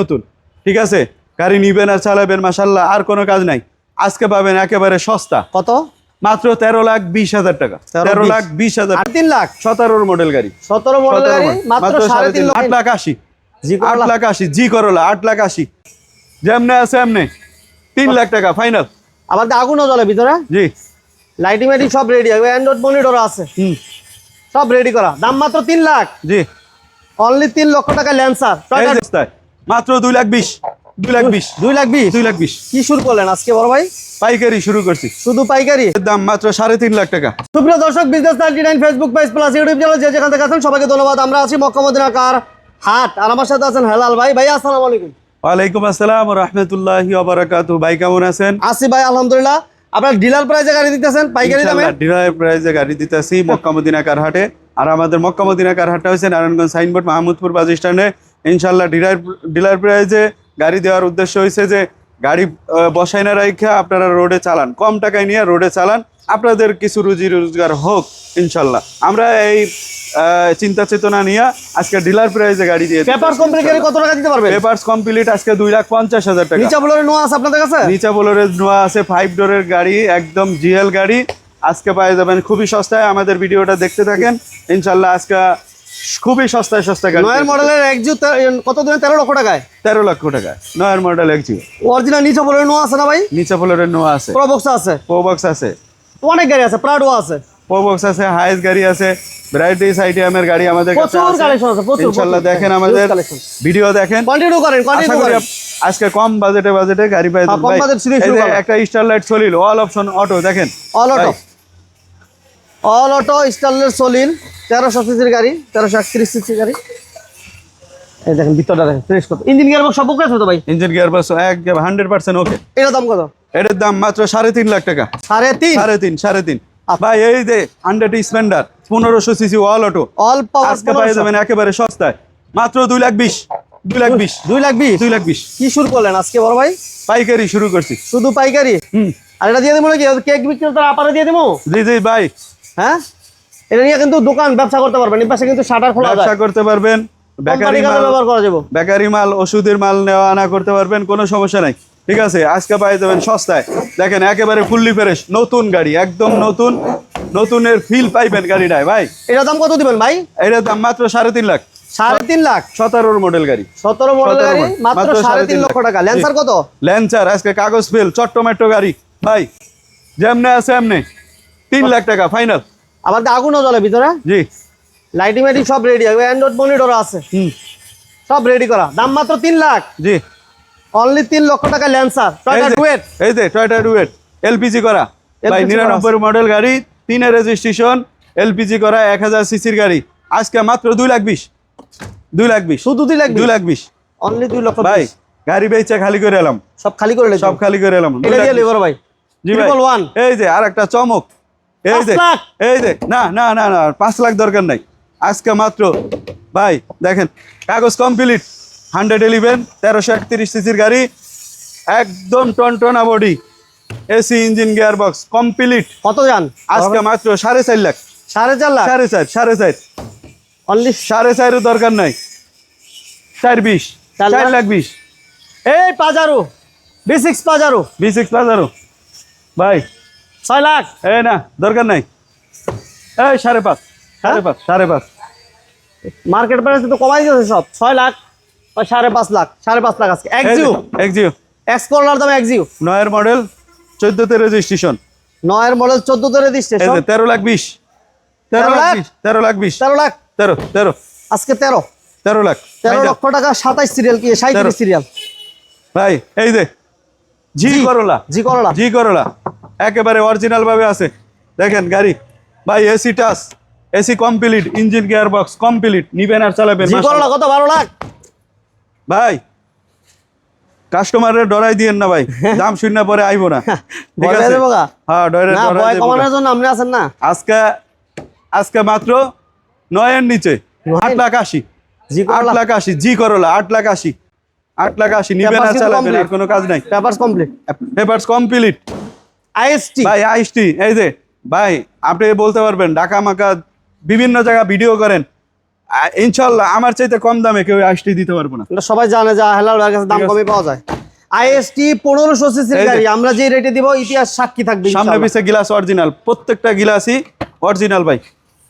নতুন। ঠিক আছে? গাড়ি নিবেন আর চালাবেন মাসাল্লাহ আর কোনো কাজ নাই। আজকে পাবেন একেবারে সস্তা। কত? মাত্র তেরো লাখ বিশ হাজার টাকা। তেরো লাখ বিশ। হাজার তিন লাখ? সতেরোর মডেল গাড়ি। সতেরো মডেল গাড়ি মাত্র সাড়ে তিন আট লাখ আশি। আট লাখ আশি জি করলা আট লাখ আশি। যেমনে আছে এমনি। তিন লাখ টাকা ফাইনাল। আমাদের আগুনও জ্বলে ভিতরে। জি। লাইটিং মাইটিং সব রেডি হবে অ্যান্ড্রয়েড মনিটর আছে। হুম। সব রেডি করা। দাম মাত্র তিন লাখ। জি। অনলি তিন লক্ষ টাকা ল্যান্সার। মাত্র দুই লাখ বিশ দুই লাখ বিশ দুই লাখ বিশ? দুই লাখ বিশ। কি শুরু করলেন আজকে বড় ভাই? পাইকারি শুরু করছি। শুধু পাইকারি? দাম মাত্র সাড়ে তিন লাখ টাকা। সুপ্রিয় দর্শক business ninety nine Facebook page plus YouTube channel যে যেখান থেকে আছেন সবাইকে ধন্যবাদ। আমরা আছি মক্কামদিনা কার হাট। আর আমার সাথে আছেন হেলাল ভাই। ভাই আসসালামু আলাইকুম। ওয়ালাইকুম আসসালাম রহমতুল্লাহি ওবারাকাতু ভাই কেমন আছেন? আসি ভাই আলহামদুলিল্লাহ। আপনার ডিলার প্রাইজে গাড়ি দিতেছেন? পাইকারি দামে? ডিলার প্রাইজে গাড়ি দিতেছি মক্কা মদিনা কারহাটে আর আমাদের মক্কা মদিনা কারহাটটা হচ্ছে নারায়ণগঞ্জ সাইনবোর্ড মাহমুদপুর বাস স্ট্যান্ডে। ইনশাল্লাহ ডিলার ডিলার প্রাইজে গাড়ি দেওয়ার উদ্দেশ্য হয়েছে যে গাড়ি বসাই না রাখা আপনারা রোডে চালান কম টাকায় নিয়ে রোডে চালান আপনাদের কিছু রুজি রোজগার হোক ইনশাল্লাহ। আমরা এই চিন্তা চেতনা নিয়ে আজকে ডিলার প্রাইজে গাড়ি দিয়ে পেপার কোম্পানি গাড়ি কত টাকা দিতে পারবেন? পেপারস কমপ্লিট আজকে দুই লাখ পঞ্চাশ হাজার টাকা। নিচা বলে নোয়া আছে আপনাদের কাছে? নিচা বোলোরের নোয়া আছে ফাইভ ডোরের গাড়ি একদম জিএল গাড়ি। আজকে পাওয়া যাবেন খুবই সস্তায় আমাদের ভিডিওটা দেখতে থাকেন। ইনশাল্লাহ আজকে খুবই সস্তায় সস্তা গাড়ি নয়ের মডেলের একজু কত দিনে? তেরো লক্ষ টাকায়? তেরো লক্ষ টাকা নয়ের মডেল এক জিও অরিজিনাল নিচে বলে নোয়া আছে না ভাই? নিচা বোলোরের নোয়া আছে। প্রবক্স আছে। পোবক্স আছে। অনেক গাড়ি আছে প্রাডো আছে। পোবক্স আছে হাইস গাড়ি আছে। ভ্যারাইটিস আইটেমের গাড়ি আমাদের কাছে আছে। ইনশাল্লাহ দেখেন আমাদের ভিডিও দেখেন। কন্টিনিউ করেন কন্টিনিউ করেন। আজকে কম বাজেটে বাজেটে গাড়ি পাই হ্যাঁ। একটা স্টারলাইট সলিল অল অপশন অটো দেখেন। অল অটো অল অটো স্টারলের সলিন তেরোশো সিসির গাড়ি তেরোশো একত্রিশ সিসির গাড়ি। এই দেখেন ভিতরটা দেখেন ফ্রেশ কত ইঞ্জিন গিয়ার সব বুক আছে তো ভাই? ইঞ্জিন গিয়ার বাস একদম হান্ড্রেড পার্সেন্ট ওকে এটার দাম কত? এটার দাম মাত্র সাড়ে তিন লাখ টাকা। সাড়ে তিন? সাড়ে তিন সাড়ে তিন। ভাই এই যে হান্ড্রেড স্প্লেন্ডার পনেরোশো সিসি ওয়াল অটো অল পাওয়ার আজকে পাই যাবেন একেবারে সস্তায়। মাত্র দুই লাখ বিশ দুই লাখ বিশ। দুই লাখ বিশ? দুই লাখ বিশ। কি শুরু করলেন আজকে বড় ভাই? পাইকারি শুরু করছি। শুধু পাইকারি? হুম। আর এটা দিয়ে দেবো নাকি? কেক বিক্রি তার আপারে দিয়ে দেবো? জি জি ভাই। হ্যাঁ? এটা নিয়ে কিন্তু দোকান ব্যবসা করতে পারবেন। এই পাশে কিন্তু শাটার খোলা ব্যবসা করতে পারবেন। বেকারি মাল ব্যবহার করা যাব। বেকারি মাল ওষুধের মাল নেওয়া আনা করতে পারবেন কোনো সমস্যা নাই। ঠিক আছে? আজকে পাই যাবেন সস্তায়। দেখেন একেবারে ফুললি ফ্রেশ নতুন গাড়ি একদম নতুন নতুনের ফিল পাইবেন গাড়িটায় ভাই। এটার দাম কত দিবেন ভাই? এটার দাম মাত্র সাড়ে তিন লাখ। সাড়ে তিন লাখ? সতেরোর মডেল গাড়ি। সতেরো মডেল গাড়ি মাত্র সাড়ে তিন লক্ষ টাকা। ল্যান্সার কত? ল্যান্সার আজকে কাগজ ফেল চট্টমেট্টো গাড়ি ভাই। যেমনে আছে এমনি। তিন লাখ টাকা ফাইনাল আমাদের আগুনও জ্বলে ভিতরে? জি। লাইটিং মাইটিং সব রেডি অ্যান্ড্রয়েড মনিটর আছে। হুম। সব রেডি করা। দাম মাত্র তিন লাখ। জি। অনলি তিন লক্ষ টাকা ল্যান্সার ডুয়েট এই যে টয়টা ডুয়েট এলপিজি করা। ভাই নিরানব্বই মডেল গাড়ি তিনের রেজিস্ট্রেশন এলপিজি করা এক হাজার সিসির গাড়ি। আজকে মাত্র দুই লাখ বিশ। দুই লাখ বিশ। শুধু দুই লাখ দুই লাখ বিশ। অনলি দুই লক্ষ ভাই। গাড়ি বেচে খালি করে এলাম। সব খালি করে সব খালি করে এলাম। ভাই। জি ভাই। এই যে আর একটা চমক। এই যে এই যে না না না না পাঁচ লাখ দরকার নাই। আজকে মাত্র ভাই দেখেন কাগজ কমপ্লিট হান্ড্রেড ইলেভেন তেরোশো একত্রিশ সিসির গাড়ি একদম টনটনা body AC engine gear box complete কত যান? আজকে মাত্র সাড়ে চার লাখ। সাড়ে চার লাখ? সাড়ে চার সাড়ে চার। অনলি সাড়ে চারের দরকার নাই। চার বিশ চার লাখ? বিশ। এই পাজারো বি সিক্স পাজারো। বিশ সিক্স হাজারও ভাই ছয় লাখ। এই না দরকার নাই। এই সাড়ে পাঁচ সাড়ে? পাঁচ সাড়ে পাঁচ। মার্কেট প্রাইস তো কমাই দিয়েছে সব ছয় লাখ বা সাড়ে পাঁচ লাখ সাড়ে পাঁচ লাখ আজকে। এক্সিউ এক্সিও এক্স করলার দাম এক্সিউ নয়ের মডেল চোদ্দতে রেজিস্ট্রেশন নয়ের মডেল চোদ্দ ধরে দিচ্ছে তেরো লাখ বিশ। তেরো লাখ? তেরো লাখ? বিশ। তেরো লাখ? তেরো তেরো। আজকে তেরো। তেরো লাখ তেরো। লক্ষ টাকা সাতাইশ সিরিয়াল কি? সাঁত্রিশ তেরো। সিরিয়াল ভাই এই যে জি। করলা। জি করলা। জি করলা। একেবারে অরিজিনাল ভাবে আছে। দেখেন গাড়ি। ভাই AC touch AC complete engine gear box complete নিবেন আর চালাবেন। কত? বারো লাখ। ভাই কাস্টমারের ডরাই দিয়েন না ভাই। দাম শূন্য পরে আইবো না। ঠিক আছে? হ্যাঁ ডরে না ভয় কমানোর জন্য আপনি আছেন না। আজকে আজকে মাত্র নয়ের নিচে? আট লাখ আশি। জি আট লাখ আশি জি করলা। আট লাখ আশি। আট লাখ আশি নিবেন আর চালাবেন আর কোনো কাজ নাই। Papers complete papers complete IST. ভাই আইএসটি এই যে ভাই আপনি বলতে পারবেন ঢাকা মাকা বিভিন্ন জায়গা ভিডিও করেন। ইনশাল্লাহ আমার চাইতে কম দামে কেউ আসতে দিতে পারব না। এটা সবাই জানে যে হেলাল ভাইয়ের কাছে দাম কমে পাওয়া যায়। আইএসটি পনেরোশো সিসির গাড়ি আমরা যে রেটে দিব ইতিহাস সাক্ষী থাকবে সামনে পিছে গিলাস অরিজিনাল প্রত্যেকটা গিলাসই অরিজিনাল ভাই।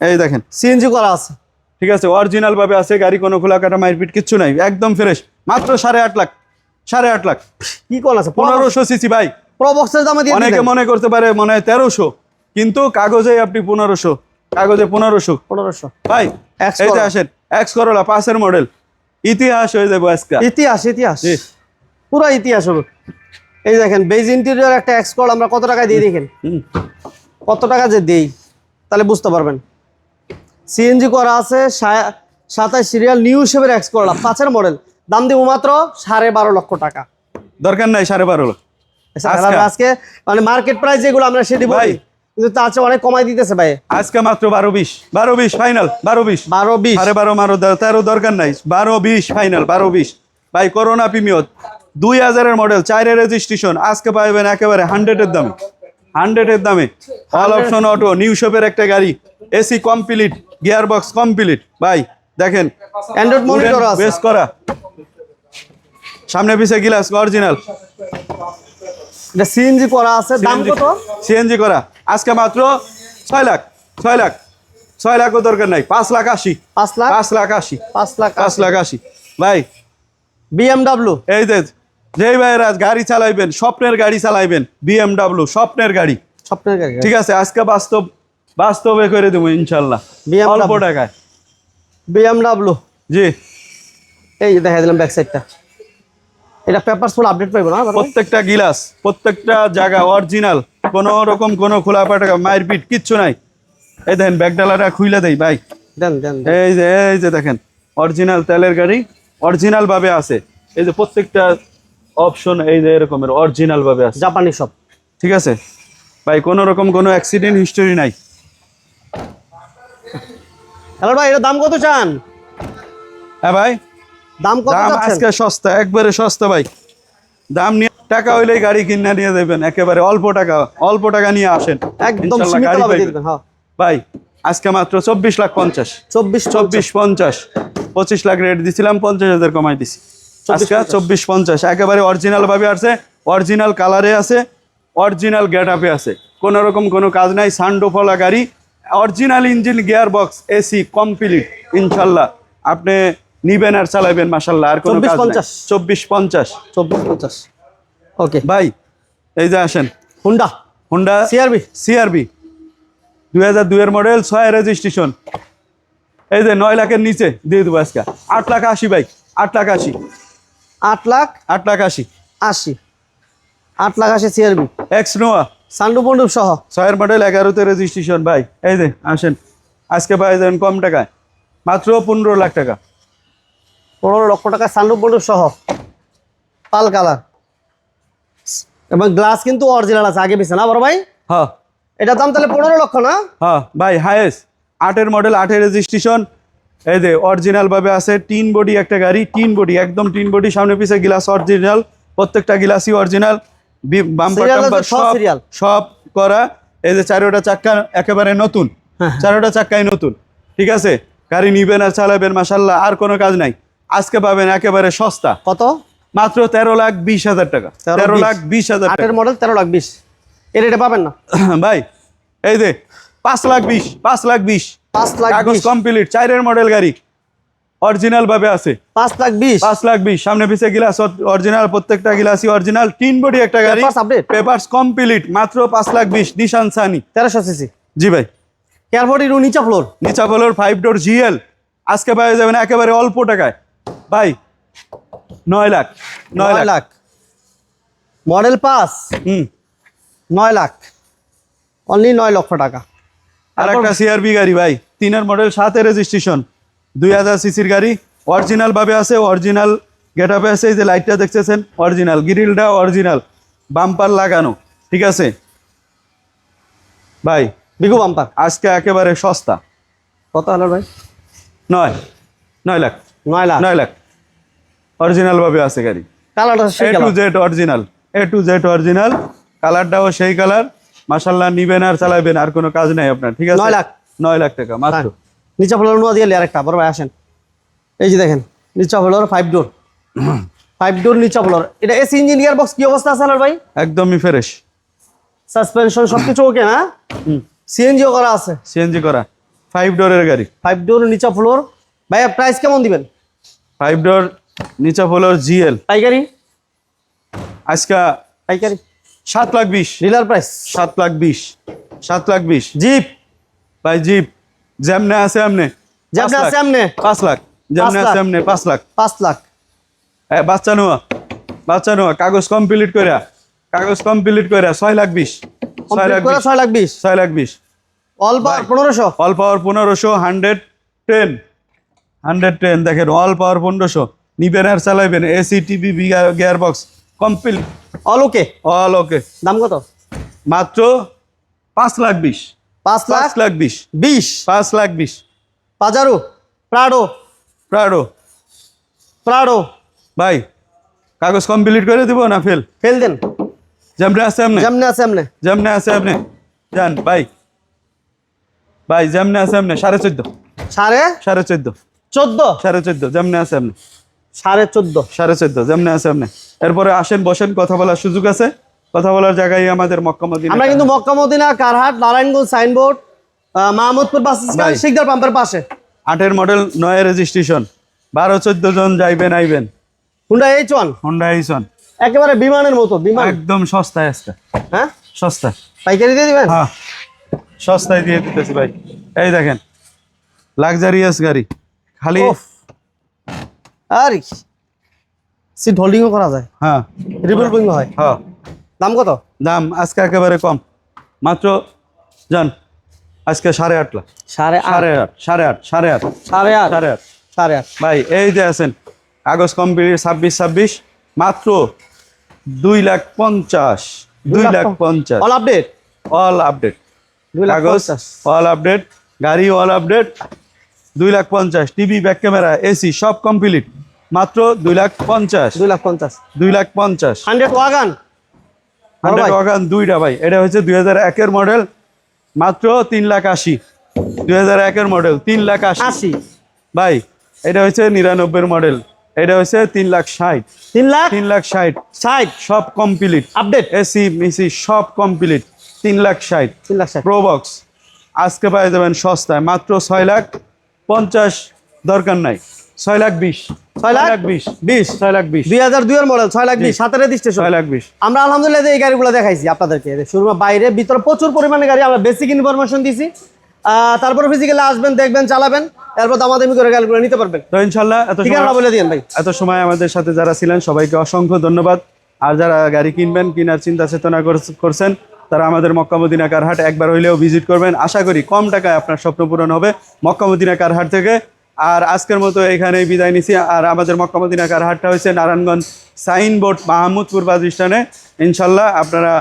এই দেখেন। সিএনজি করা আছে। ঠিক আছে অরিজিনাল ভাবে আছে গাড়ি কোনো খোলা কাটা মারপিট কিচ্ছু নাই একদম ফ্রেশ মাত্র সাড়ে আট লাখ সাড়ে আট লাখ। কি কল আছে? পনেরোশো সিসি ভাই। প্রবক্সের দামে দিয়ে অনেকে মনে করতে পারে মনে হয় তেরোশো কিন্তু কাগজে আপনি পনেরোশো কাগজে পনেরোশো। পনেরোশো। ভাই X এই যে আসেন এক্স করোলা পাঁচের মডেল ইতিহাস হয়ে যাব আজকে। ইতিহাস ইতিহাস। পুরো ইতিহাস হবে। এই দেখেন বেজ ইন্টেরিয়র একটা এক্সকল আমরা কত টাকায় দিয়ে দেখেন। কত টাকা যে দেই তাহলে বুঝতে পারবেন। সিএনজি করা আছে সাতাশ সিরিয়াল নিউ শেপের এক্স করলাম পাঁচের মডেল দাম দিব মাত্র সাড়ে বারো লক্ষ টাকা। দরকার নাই সাড়ে বারো লাখ আজকে? আজকে মানে মার্কেট প্রাইস যেগুলো আমরা। কিন্তু তার চেয়ে অনেক কমাই দিতেছে ভাই। আজকে মাত্র বারো বিশ। বারো বিশ ফাইনাল বারো বিশ। বারো বিশ। বারো মারো তেরো দরকার নাই। বারো বিশ ফাইনাল বারো বিশ। ভাই করোনা প্রিমিয়র দুই হাজারের মডেল চারের রেজিস্ট্রেশন আজকে একেবারে হান্ড্রেডের দামে। হান্ড্রেডের দামে। অল অপশন অটো নিউ শপের একটা গাড়ি AC complete gear box complete ভাই দেখেন। অ্যান্ড্রয়েড মনিটর আছে। বেস করা। সামনে পিছে গিলাস অরিজিনাল এটা সিএনজি করা আছে দাম কত? সিএনজি করা। আজকে মাত্র ছয় লাখ ছয় লাখ ছয় লাখও দরকার নাই পাঁচ লাখ আশি। পাঁচ লাখ? পাঁচ লাখ আশি। পাঁচ লাখ পাঁচ লাখ আশি। ভাই। বিএমডাব্লিউ এই যে যেই ভাইয়েরা গাড়ি চালাইবেন স্বপ্নের গাড়ি চালাইবেন বিএমডাব্লিউ স্বপ্নের গাড়ি। স্বপ্নের গাড়ি ঠিক আছে আজকে বাস্তব বাস্তবে করে দেবো ইনশাল্লাহ। অল্প টাকায়। BMW G. এই যে দেখা দিলাম ব্যাক সাইডটা এটা পেপারস ফুল আপডেট পাইবো না? প্রত্যেকটা গিলাস প্রত্যেকটা জায়গা অরিজিনাল কোনো রকম কোনো খোলা পাটা মারপিট কিচ্ছু নাই। এই দেখেন ব্যাগডালাটা খুইলে দেই ভাই। দেন দেন। এই যে এই যে দেখেন অরিজিনাল তেলের গাড়ি অরিজিনাল ভাবে আছে। এই যে প্রত্যেকটা অপশন এই যে এরকমের অরিজিনাল ভাবে আছে। জাপানি সব। ঠিক আছে? ভাই কোনো রকম কোনো অ্যাক্সিডেন্ট হিস্টোরি নাই। হ্যালো ভাই এর দাম কত চান? হ্যাঁ ভাই। দাম কত দাম আজকে সস্তা একবারে সস্তা ভাই। দাম নিয়ে টাকা হইলেই গাড়ি কিনে নিয়ে দেবেন একেবারে অল্প টাকা অল্প টাকা নিয়ে আসেন। একদম হ্যাঁ। ভাই আজকে মাত্র চব্বিশ লাখ পঞ্চাশ। চব্বিশ চব্বিশ পঞ্চাশ। পঁচিশ লাখ রেট দিছিলাম পঞ্চাশ হাজার কমাই দিছি। আজকে চব্বিশ পঞ্চাশ। একেবারে অরিজিনাল ভাবে আছে অরিজিনাল কালারে আছে অরিজিনাল গেট আপে আছে। কোন রকম কোনো কাজ নাই সানডো ফলা গাড়ি original engine gear box AC complete ইনশাল্লাহ। আপনি নিবেন আর চালাবেন মাসাল্লাহ আর কোনো কাজ। চব্বিশ পঞ্চাশ। চব্বিশ পঞ্চাশ। ওকে। ভাই এই যে আসেন। হুন্ডা হোন্ডা সিআরবি সিআরবি দুই হাজার দুইয়ের মডেল ছয় রেজিস্ট্রেশন এই যে নয় লাখের নিচে দিয়ে দেবো আজকে। আট লাখ আশি বাইক আট লাখ আশি। আট লাখ আট লাখ আশি। আশি। আট লাখ আশি সিআরবি এক্স নোয়া সান্ডু পন্ডুপ সহ। ছয়ের মডেল এগারোতে রেজিস্ট্রেশন ভাই। এই যে আসেন। আজকে পাই যাবেন কম টাকায়। মাত্র পনেরো লাখ টাকা। পনেরো লক্ষ টাকা সান্ডু পন্ডুপ সহ। পাল কালার। এবং গ্লাস কিন্তু অরিজিনাল আছে আগে পিছনে না বড় ভাই? হ্যাঁ এটার দাম তাহলে পনেরো লক্ষ না? হ্যাঁ ভাই হায়েস্ট আটের মডেল আটের রেজিস্ট্রেশন এই যে অরিজিনাল ভাবে আছে টিন বডি একটা গাড়ি টিন বডি একদম টিন বডি সামনে পিছে গ্লাস অরিজিনাল প্রত্যেকটা গ্লাসই অরিজিনাল সব করা। এই যে চারোটা চাক্কা একেবারে নতুন। হ্যাঁ, চারোটা চাক্কাই নতুন। ঠিক আছে? গাড়ি নিবেন আর চালাবেন মাসাল্লাহ আর কোনো কাজ নাই। আজকে পাবেন একেবারে সস্তা। কত? মাত্র তেরো লাখ বিশ হাজার টাকা। তেরো লাখ বিশ হাজার আটের মডেল তেরো লাখ বিশ। এর এটা পাবেন না? ভাই এই যে পাঁচ লাখ বিশ পাঁচ লাখ বিশ। পাঁচ লাখ কাগজ কমপ্লিট চারের মডেল গাড়ি। অরিজিনাল ভাবে আছে। পাঁচ লাখ বিশ। পাঁচ লাখ বিশ। সামনে পিছে গিলাস অরিজিনাল প্রত্যেকটা গিলাসই অরিজিনাল তিন বডি একটা গাড়ি। পেপার কমপ্লিট মাত্র পাঁচ লাখ বিশ। নিশান সানি তেরোশো সিসি। জি ভাই। এয়ারপোর্ট নিচা ফ্লোর নিচা ফ্লোর ফাইভ ডোর জিএল আজকে পাওয়া যাবেন একেবারে অল্প টাকায়। ভাই নয় লাখ নয় লাখ। লাখ। মডেল পাস হুম। নয় লাখ। অনলি নয় লক্ষ টাকা। আর একটা সিআরবি গাড়ি ভাই তিনের মডেল সাতের রেজিস্ট্রেশন দুই হাজার সিসির গাড়ি অরিজিনাল ভাবে আছে অরিজিনাল গেট আপে আছে এই যে লাইটটা দেখতেছেন অরিজিনাল গ্রিলটা অরিজিনাল বাম্পার লাগানো ঠিক আছে? ভাই বিগু বাম্পার আজকে একেবারে সস্তা। কত হলো ভাই? নয়। নয় লাখ। নয় লাখ। নয় লাখ। অরিজিনাল ভাবে আছে গাড়ি। কালারটা A to Z original A to Z original কালারটাও সেই কালার মাসাল্লাহ নিবেন আর চালাবেন আর কোনো কাজ নাই আপনার ঠিক আছে? নয় লাখ। নয় লাখ টাকা মাত্র। নিচা ফ্লোর নোয়া দিয়ে আরেকটা বড় ভাই আসেন। এই যে দেখেন নিচা floor five door five door নিচা ফ্লোর। এটা এসি ইঞ্জিন গিয়ার বক্স কি অবস্থা আছে ভাই? একদমই ফ্রেশ সাসপেনশন সবকিছু ওকে না? সিএনজিও করা আছে। সিএনজি করা। ফাইভ ডোরের গাড়ি। ফাইভ ডোর নিচা ফ্লোর ভাইয়া প্রাইস কেমন দিবেন? ফাইভ ডোর নিচা ফ্লোর জিএল পাইকারি? আজকা পাইকারি। সাত লাখ বিশ। ডিলার প্রাইস সাত লাখ বিশ। সাত লাখ বিশ। জিপ ভাই জিপ যেমনে আছে এমনে। যেমনে পাঁচ আছে লাখ। এমনে। পাঁচ লাখ। যেমনে আছে এমনে পাঁচ লাখ। পাঁচ লাখ। এ, বাচ্চা নোয়া। বাচ্চা নোয়া কাগজ কমপ্লিট করে কাগজ কমপ্লিট করে ছয় লাখ বিশ। ছয় লাখ ছয় লাখ বিশ। ছয় লাখ বিশ। অল পাওয়ার পনেরোশো? অল পাওয়ার পনেরোশো হান্ড্রেড টেন হান্ড্রেড টেন দেখেন অল পাওয়ার পনেরোশো। নিবেন আর চালাইবেন। AC TV gear box complete all okay all okay দাম কত? মাত্র পাঁচ লাখ বিশ। পাঁচ লাখ? লাখ বিশ। বিশ? পাঁচ লাখ বিশ। পাজারো? প্রাডো? প্রাডো। প্রাডো? ভাই কাগজ কমপ্লিট করে দিব না ফেল ফেল দেন। যেমনে আছে এমনি। যেমনে আছে এমনে। যেমনে আছে এমনি। যান ভাই। ভাই যেমনে আছে এমনি সাড়ে চোদ্দ। সাড়ে? সাড়ে চোদ্দ। চোদ্দ? সাড়ে চোদ্দ যেমনে আছে এমনি সাড়ে চোদ্দ। সাড়ে চোদ্দ যেমনে আছে এমনি এরপরে আসেন বসেন কথা বলার সুযোগ আছে? কথা বলার জায়গায় আমাদের মক্কা মদিনা আমরা কিন্তু Mecca Medina কারহাট Narayanganj signboard Mahmudpur bus stand Sikdar পাম্পের পাশে। আটের মডেল নয় রেজিস্ট্রেশন। বারো চোদ্দ জন যাইবেন আইবেন হুন্ডা এইচ ওয়ান হোন্ডা এইসন একেবারে বিমানের মতো বিমান। একদম সস্তায় আজকে। হ্যাঁ? সস্তা পাইকারি দিয়ে দিবেন? হ্যাঁ। সস্তায় দিয়ে দিতেছি ভাই। এই দেখেন লাক্সারিয়াস গাড়ি। খালি। আর সিট হোল্ডিংও করা যায়। হ্যাঁ। রিভলভিং হয়। হ্যাঁ। দাম কত? দাম আজকে একেবারে কম। মাত্র যান আজকে সাড়ে আট লাখ। সাড়ে সাড়ে আট সাড়ে আট সাড়ে আট। সাড়ে আট। সাড়ে আট। সাড়ে আট। ভাই এই যে আছেন কাগজ কমপ্লিট ছাব্বিশ ছাব্বিশ মাত্র দুই লাখ পঞ্চাশ দুই লাখ পঞ্চাশ। অল আপডেট অল আপডেট দুই লাখ কাগজ অল আপডেট গাড়ি অল আপডেট দুই লাখ পঞ্চাশ টিভি ব্যাক ক্যামেরা এসি সব কমপ্লিট মাত্র দুই লাখ পঞ্চাশ। দুই লাখ পঞ্চাশ। দুই লাখ পঞ্চাশ। Hundred wagon. হান্ড্রেড ওয়াগান দুইটা ভাই। এটা হচ্ছে দুই হাজার একের মডেল মাত্র তিন লাখ আশি। দুই হাজার একের মডেল তিন লাখ আশি। ভাই এটা হচ্ছে নিরানব্বই মডেল এটা হচ্ছে তিন লাখ ষাট। তিন লাখ? তিন লাখ ষাট। ষাট। সব কমপ্লিট আপডেট এসি মিসি সব কমপ্লিট তিন লাখ ষাট। তিন লাখ ষাট। প্রোবক্স আজকে পাই যাবেন সস্তায়। মাত্র ছয় লাখ পঞ্চাশ দরকার নাই। ছয় লাখ বিশ। ছয় লাখ? বিশ। বিশ ছয় লাখ বিশ। দুই হাজার দুইয়ের মডেল ছয় লাখ বিশ সাতের রেজিস্ট্রেশন ছয় লাখ বিশ। আমরা আলহামদুলিল্লাহ এই গাড়িগুলো দেখাইছি আপনাদেরকে। শুরু বাইরে ভিতরে প্রচুর পরিমাণে গাড়ি আমরা বেসিক ইনফরমেশন দিছি। আহ, তারপরে ফিজিক্যালে আসবেন দেখবেন চালাবেন করে গাড়িগুলো নিতে পারবেন। তো ইনশাল্লাহ এত ঠিকানা সময় বলে দিন ভাই। এত সময় আমাদের সাথে যারা ছিলেন সবাইকে অসংখ্য ধন্যবাদ। আর যারা গাড়ি কিনবেন কেনার চিন্তা চেতনা করছ- করছেন তারা আমাদের মক্কা মদিনা কারহাট একবার হইলেও ভিজিট করবেন। আশা করি কম টাকায় আপনার স্বপ্ন পূরণ হবে মক্কা মদিনা কারহাট থেকে। আর আজকের মতো এখানেই বিদায় নিছি। আর আমাদের মক্কা মদিনা কারহাটটা হচ্ছে নারায়ণগঞ্জ সাইনবোর্ড মাহমুদপুর স্ট্যান্ডে। ইনশাল্লাহ আপনারা,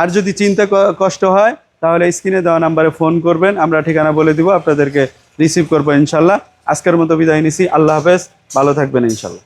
আর যদি চিন্তা কষ্ট হয়, তাহলে স্ক্রিনে দেওয়া নাম্বারে ফোন করবেন। আমরা ঠিকানা বলে দিব, আপনাদেরকে রিসিভ করব ইনশাল্লাহ। আজকের মতো বিদায় নিছি। আল্লাহ হাফেজ। ভালো থাকবেন ইনশাল্লাহ।